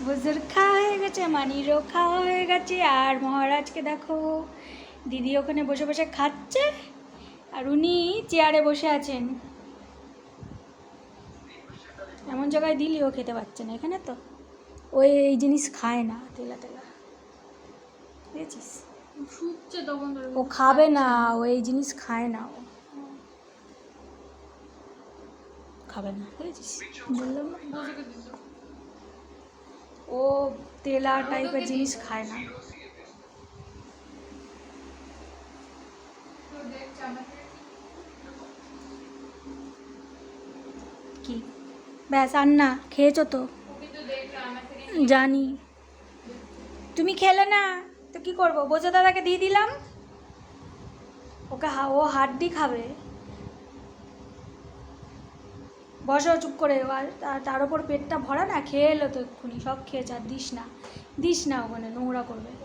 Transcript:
হুজুর খাওয়া হয়ে গেছে মানিরও খাওয়া হয়ে গেছে আর মহারাজকে দেখো দিদি ওখানে বসে বসে খাচ্ছে আর উনি চেয়ারে বসে আছেন। এমন জায়গায় দিলেও খেতে পারছে না এখানে তো। ওই এই জিনিস খায় না তেলা তেলা। বুঝেছিস? ও খাবে না ও এই জিনিস খায় না ও। খাবে না বুঝেছিস? বললাম ও তেলা টাইপের জিনিস খায় না। কি? ব্যাস আর না খেয়েছো তো? জানি। তুমি খেলে না, তো কি করব? বোঝা দাদাকে দিয়ে দিলাম। ওকে হা, ও হাড্ডি খাবে। বসো, চুপ করে। আর তার- ওপর পেটটা ভরা না, খেয়ে এলো তো এক্ষুনি। সব খেয়েছে, আর দিস না। দিস না ওখানে, নোংরা করবে।